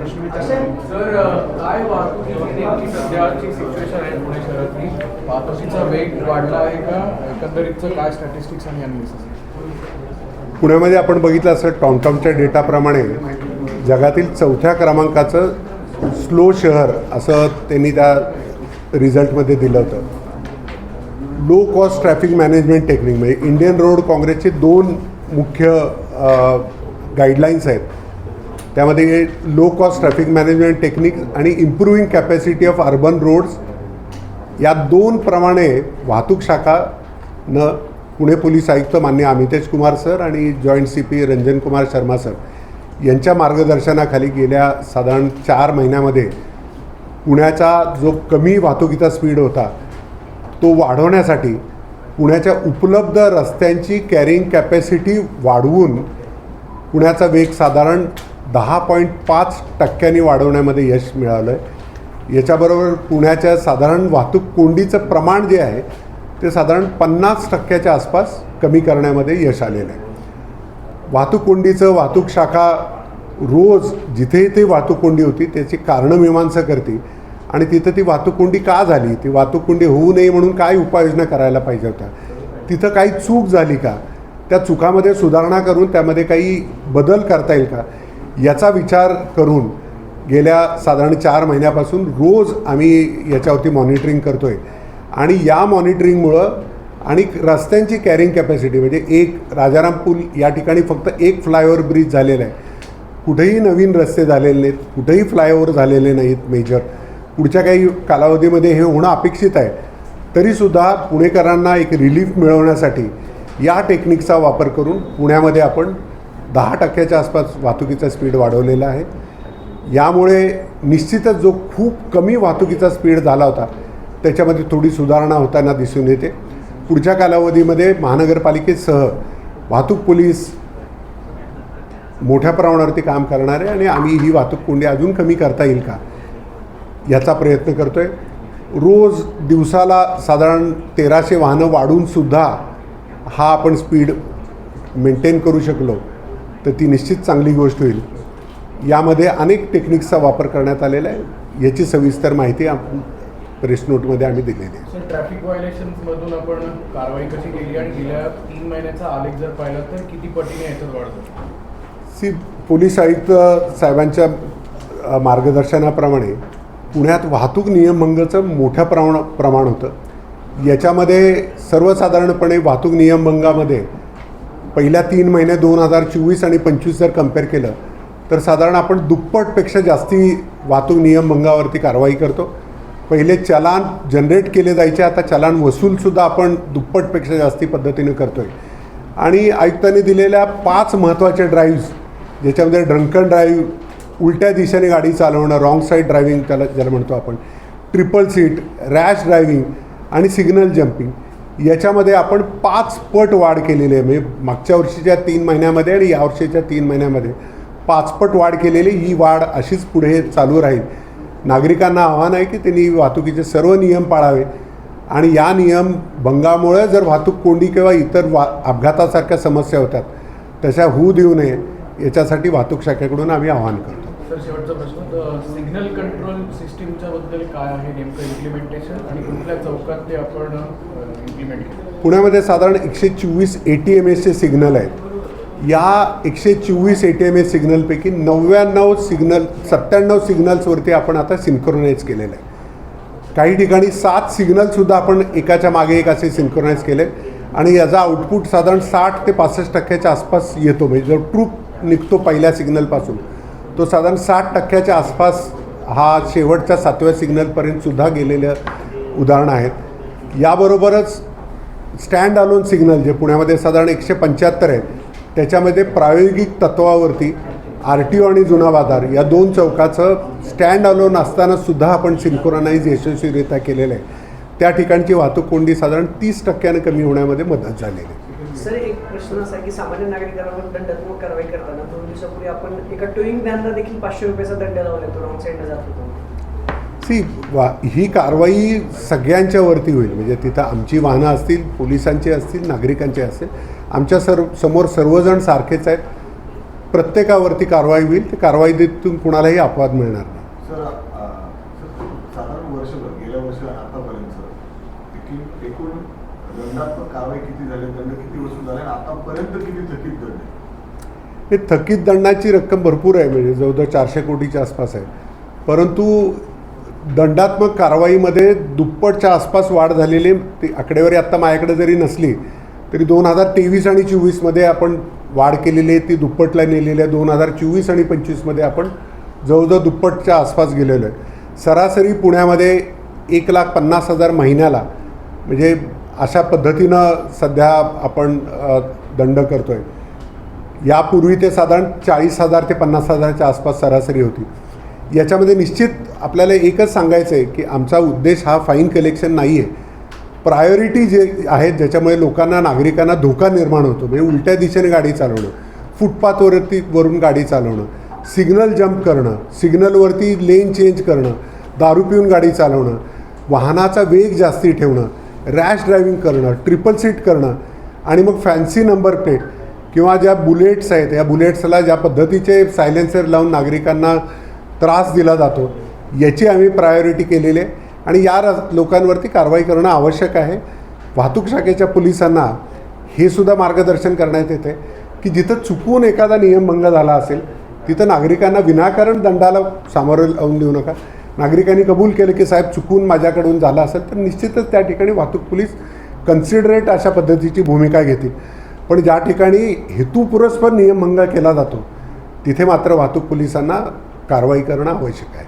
प्रश्न विचारला सर काय वाहतुकीची नेमकी सध्याची सिच्युएशन आहे पुणे शहरातली? वाहतुकीचा वेग वाढला आहे का? एकंदरीतचं काय स्टॅटिस्टिक्स आणि अनालिसिस पुण्यामध्ये आपण बघितलं असं टॉमटॉमच्या डेटाप्रमाणे जगातील चौथ्या क्रमांकाचं स्लो शहर असं त्यांनी त्या रिझल्टमध्ये दिलं होतं. Low cost traffic management technique म्हणजे इंडियन रोड काँग्रेसचे दोन मुख्य गाईडलाईन्स आहेत. त्यामध्ये low cost traffic management technique आणि improving capacity of urban roads या दोन प्रमाणे वाहतूक शाखानं पुणे पोलीस आयुक्त मान्य अमितेश कुमार सर आणि joint C P Ranjan Kumar Sharma sir यांच्या मार्गदर्शनाखाली गेल्या साधारण चार महिन्यामध्ये पुण्याचा जो कमी वाहतुकीचा स्पीड होता तो वाढवण्यासाठी पुण्याच्या उपलब्ध रस्त्यांची कॅरिंग कॅपॅसिटी वाढवून पुण्याचा वेग साधारण दहा पॉईंट पाच टक्क्यांनी वाढवण्यामध्ये यश मिळालं आहे याच्याबरोबर पुण्याच्या साधारण वाहतूक कोंडीचं प्रमाण जे आहे ते साधारण पन्नास टक्क्याच्या आसपास कमी करण्यामध्ये यश आलेलं आहे वाहतूक कोंडीचं वाहतूक शाखा रोज जिथे जिथे वाहतूक कोंडी होती त्याची कारणं मीमांसा करते. आणि तिथं ती वाहतूक कोंडी का झाली? ती वाहतूक कोंडी होऊ नये म्हणून काय उपाययोजना करायला पाहिजे होत्या? तिथं काही चूक झाली का? त्या चुकामध्ये सुधारणा करून त्यामध्ये काही बदल करता येईल का? याचा विचार करून गेल्या साधारण चार महिन्यापासून रोज आम्ही याच्यावरती मॉनिटरिंग करतो आहे आणि या मॉनिटरिंगमुळं आणि रस्त्यांची कॅरिंग कॅपॅसिटी म्हणजे एक राजाराम पूल या ठिकाणी फक्त एक फ्लायओव्हर ब्रिज झालेला आहे. कुठेही नवीन रस्ते झालेले नाहीत कुठेही फ्लायओव्हर झालेले नाहीत मेजर पुढच्या काही कालावधीमध्ये हे होणं अपेक्षित आहे. तरीसुद्धा पुणेकरांना एक रिलीफ मिळवण्यासाठी या टेक्निकचा वापर करून पुण्यामध्ये आपण दहा टक्क्याच्या आसपास वाहतुकीचा स्पीड वाढवलेला आहे. यामुळे निश्चितच जो खूप कमी वाहतुकीचा स्पीड झाला होता त्याच्यामध्ये थोडी सुधारणा होताना दिसून येते. पुढच्या कालावधीमध्ये महानगरपालिकेसह वाहतूक पोलीस मोठ्या प्रमाणावरती काम करणार आहे आणि आम्ही ही वाहतूक कोंडी अजून कमी करता येईल का याचा प्रयत्न करतो आहे रोज दिवसाला साधारण तेराशे वाहनं वाढूनसुद्धा हा आपण स्पीड मेंटेन करू शकलो. तर ती निश्चित चांगली गोष्ट होईल. यामध्ये अनेक टेक्निक्सचा वापर करण्यात आलेला आहे. याची सविस्तर माहिती प्रेस नोटमध्ये आम्ही दिलेली आहे. ट्रॅफिक व्हायलेशन्समधून आपण कारवाई कशी केली आणि गेल्या तीन महिन्याचा आलेख जर पाहिला तर किती पटीने याच्यात वाढतो सी पोलीस आयुक्त साहेबांच्या मार्गदर्शनाप्रमाणे पुण्यात वाहतूक नियमभंगाचं मोठ्या प्रमाण प्रमाण होतं. याच्यामध्ये सर्वसाधारणपणे वाहतूक नियमभंगामध्ये पहिल्या तीन महिने दोन हजार चोवीस आणि पंचवीस जर कंपेअर केलं तर साधारण आपण दुप्पटपेक्षा जास्ती वाहतूक नियमभंगावरती कारवाई करतो. पहिले चलान जनरेट केले जायचे आता चलान वसूलसुद्धा आपण दुप्पटपेक्षा जास्ती पद्धतीनं करतो आहे आणि आयुक्तांनी दिलेल्या पाच महत्त्वाच्या ड्राईव्ज ज्याच्यामध्ये ड्रंकन ड्राईव्ह उलट्या दिशेने गाडी चालवणं रॉंग साईड ड्रायव्हिंग त्याला ज्याला म्हणतो आपण ट्रिपल सीट रॅश ड्रायव्हिंग आणि सिग्नल जम्पिंग याच्यामध्ये आपण पाच पट वाढ केलेली आहे. म्हणजे मागच्या वर्षीच्या तीन महिन्यामध्ये आणि या वर्षीच्या तीन महिन्यामध्ये पाचपट वाढ केलेली ही वाढ अशीच पुढे चालू राहील. नागरिकांना आव्हान आहे की त्यांनी वाहतुकीचे सर्व नियम पाळावे. आणि या नियम भंगामुळे जर वाहतूक कोंडी किंवा इतर वा अपघातासारख्या समस्या होतात तशा होऊ देऊ नये. याच्यासाठी वाहतूक शाखेकडून आम्ही आवाहन करतो. सर शेवटचा प्रश्न सिग्नल कंट्रोल सिस्टीमच्या बद्दल काय आहे नेमकं इम्प्लिमेंटेशन आणि कुठल्या चौकात ते आपण इम्प्लिमेंट केलं? पुण्यामध्ये साधारण एकशे चोवीस ए टी एम एसचे सिग्नल आहेत. या एकशे चोवीस ए टी एम एस सिग्नलपैकी नव्याण्णव सिग्नल सत्त्याण्णव सिग्नल्सवरती आपण आता सिंक्रोनाईज केलेलं आहे. काही ठिकाणी सात सिग्नलसुद्धा आपण एकाच्या मागे एक असे सिंक्रोनाईज केले. आणि याचा आउटपुट साधारण साठ ते पासष्ट टक्क्याच्या आसपास येतो. म्हणजे जो ट्रूप निघतो पहिल्या सिग्नलपासून तो साधारण साठ टक्क्याच्या आसपास हा शेवटच्या सातव्या सिग्नलपर्यंतसुद्धा गेलेलं उदाहरण आहेत. याबरोबरच स्टँड अलोन सिग्नल जे पुण्यामध्ये साधारण एकशे पंच्याहत्तर आहेत त्याच्यामध्ये प्रायोगिक तत्वावरती आर टी ओ आणि जुना बाजार या दोन चौकाचं स्टँड अलोन असतानासुद्धा आपण सिन्क्रोनाईज यशस्वीरित्या केलेलं आहे. त्या ठिकाणची वाहतूक कोंडी साधारण तीस टक्क्यानं कमी होण्यामध्ये मदत झालेली आहे. सर एक प्रश्न असा आहे की सामान्य नागरिकांवर दंडात्मक कारवाई करताना दोन दिवसापूर्वी आपण एका टोईंग व्हॅनला देखील पाचशे रुपयाचा दंड लावला तो रॉंग साईडला जात होतो. सी वा ही कारवाई सगळ्यांच्या वरती होईल. म्हणजे तिथं आमची वाहनं असतील पोलिसांची असतील नागरिकांची असतील आमच्या सर्व समोर सर्वजण सारखेच आहेत. प्रत्येकावरती कारवाई होईल. ते कारवाईतून कुणालाही अपवाद मिळणार नाही. सर साधारण वर्षभर गेल्या वर्षी आतापर्यंत एकूण दंडात्मक कारवाई किती झाली? दंड किती वसूल झाले? आतापर्यंत किती थकीत दंड हे थकीत दंडाची रक्कम भरपूर आहे म्हणजे जवळजवळ चारशे कोटीच्या आसपास आहे. परंतु दंडात्मक कारवाईमध्ये दुप्पटच्या आसपास वाढ झालेली ती आकडेवारी आत्ता माझ्याकडे जरी नसली तरी दोन हजार तेवीस आणि चोवीसमध्ये आपण वाढ केलेली आहे ती दुप्पटला नेलेली आहे. दोन हजार चोवीस आणि पंचवीसमध्ये आपण जवळजवळ दुप्पटच्या आसपास गेलेलो आहे. सरासरी पुण्यामध्ये एक लाख पन्नास हजार महिन्याला म्हणजे अशा पद्धतीनं सध्या आपण दंड करतो आहे यापूर्वी ते साधारण चाळीस हजार ते पन्नास हजाराच्या आसपास सरासरी होती. याच्यामध्ये निश्चित आपल्याला एकच सांगायचं आहे की आमचा उद्देश हा फाईन कलेक्शन नाही आहे प्रायोरिटी जे आहेत ज्याच्यामुळे लोकांना नागरिकांना धोका निर्माण होतो म्हणजे उलट्या दिशेने गाडी चालवणं फुटपाथवरती वरून गाडी चालवणं सिग्नल जम्प करणं सिग्नलवरती लेन चेंज करणं दारू पिऊन गाडी चालवणं वाहनाचा वेग जास्ती ठेवणं रॅश ड्रायव्हिंग करणं ट्रिपल सीट करणं आणि मग फॅन्सी नंबर प्लेट किंवा ज्या बुलेट्स आहेत या बुलेट्सला ज्या पद्धतीचे सायलेन्सर लावून नागरिकांना त्रास दिला जातो याची आम्ही प्रायोरिटी केलेली आहे. आणि या र- लोकांवरती कारवाई करणं आवश्यक आहे. वाहतूक शाखेच्या पोलिसांना हे सुद्धा मार्गदर्शन करण्यात येते की जिथं चुकून एखादा नियमभंग झाला असेल तिथं नागरिकांना विनाकारण दंडाला सामोरं लावून देऊ नका. नागरिकांनी कबूल केलं की साहेब चुकून माझ्याकडून झालं असेल तर निश्चितच त्या ठिकाणी वाहतूक पोलीस कन्सिडरेट अशा पद्धतीची भूमिका घेतील. पण ज्या ठिकाणी हेतुपुरस्पर नियमभंग केला जातो तिथे मात्र वाहतूक पोलिसांना कारवाई करणं आवश्यक आहे.